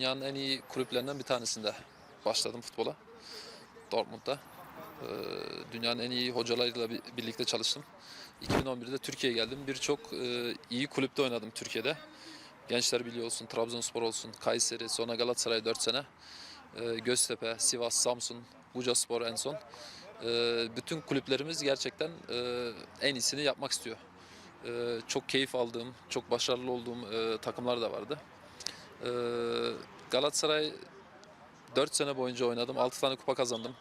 dünyanın en iyi kulüplerinden bir tanesinde başladım futbola. Dortmund'da. Ee, dünyanın en iyi hocalarıyla bir- birlikte çalıştım. 2011'de Türkiye'ye geldim. Birçok e, iyi kulüpte oynadım Türkiye'de. Gençler Birliği olsun, Trabzonspor olsun, Kayseri, sonra Galatasaray 4 sene. Ee, Göztepe, Sivas, Samsun, Bucaspor en son. Ee, bütün kulüplerimiz gerçekten e, en iyisini yapmak istiyor. Ee, çok keyif aldığım, çok başarılı olduğum e, takımlar da vardı. Ee, Galatasaray 4 sene boyunca oynadım. 6 tane kupa kazandım.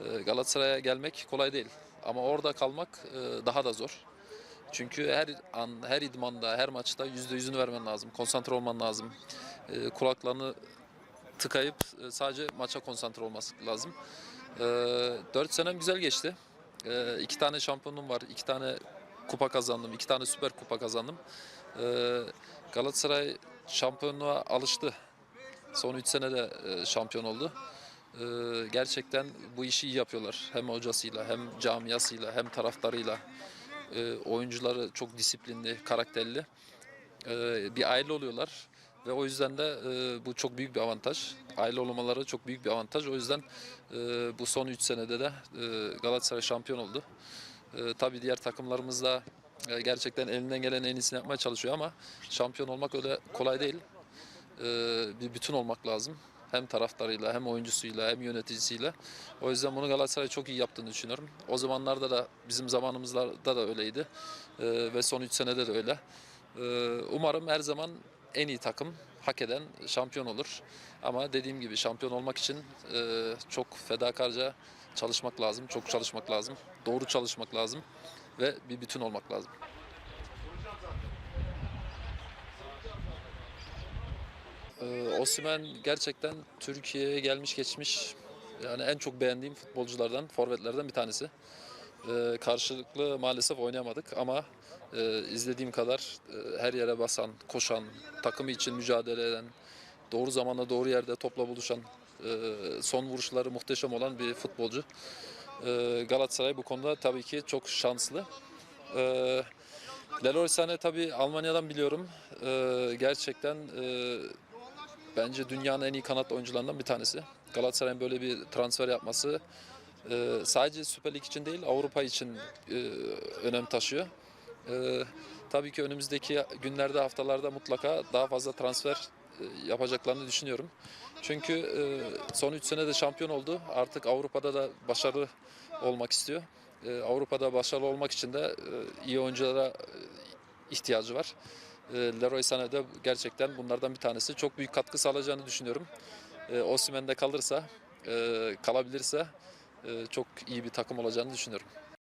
Ee, Galatasaray'a gelmek kolay değil. Ama orada kalmak e, daha da zor. Çünkü her an, her idmanda, her maçta yüzde yüzünü vermen lazım. Konsantre olman lazım. Ee, kulaklarını tıkayıp e, sadece maça konsantre olması lazım. Ee, 4 senem güzel geçti. Ee, iki tane şampiyonluğum var. iki tane kupa kazandım. iki tane süper kupa kazandım. Ee, Galatasaray şampiyonluğa alıştı. Son 3 sene de e, şampiyon oldu. Ee, gerçekten bu işi iyi yapıyorlar. Hem hocasıyla, hem camiasıyla, hem taraftarıyla. Ee, oyuncuları çok disiplinli, karakterli. Bir aile oluyorlar. Ve o yüzden de e, bu çok büyük bir avantaj. Aile olmaları çok büyük bir avantaj. O yüzden e, bu son 3 senede de e, Galatasaray şampiyon oldu. E, tabii diğer takımlarımız da e, gerçekten elinden gelen en iyisini yapmaya çalışıyor ama şampiyon olmak öyle kolay değil. E, bir bütün olmak lazım. Hem taraftarıyla, hem oyuncusuyla, hem yöneticisiyle. O yüzden bunu Galatasaray çok iyi yaptığını düşünüyorum. O zamanlarda da bizim zamanımızda da öyleydi. E, ve son 3 senede de öyle. E, umarım her zaman en iyi takım hak eden şampiyon olur. Ama dediğim gibi şampiyon olmak için çok fedakarca çalışmak lazım, çok çalışmak lazım, doğru çalışmak lazım ve bir bütün olmak lazım. Osimhen gerçekten Türkiye'ye gelmiş geçmiş yani en çok beğendiğim futbolculardan, forvetlerden bir tanesi. Ee, karşılıklı maalesef oynayamadık ama e, izlediğim kadar e, her yere basan, koşan, takımı için mücadele eden, doğru zamanda doğru yerde topla buluşan, e, son vuruşları muhteşem olan bir futbolcu. E, Galatasaray bu konuda tabii ki çok şanslı. E, Leroy Sané tabii Almanya'dan biliyorum. E, gerçekten e, bence dünyanın en iyi kanat oyuncularından bir tanesi. Galatasaray'ın böyle bir transfer yapması e, sadece Süper Lig için değil Avrupa için e, önem taşıyor. E, tabii ki önümüzdeki günlerde haftalarda mutlaka daha fazla transfer e, yapacaklarını düşünüyorum. Çünkü e, son 3 sene de şampiyon oldu. Artık Avrupa'da da başarılı olmak istiyor. E, Avrupa'da başarılı olmak için de iyi oyunculara ihtiyacı var. E, Leroy Sané de gerçekten bunlardan bir tanesi. Çok büyük katkı sağlayacağını düşünüyorum. E, Osimhen de kalırsa, e, kalabilirse e, çok iyi bir takım olacağını düşünüyorum.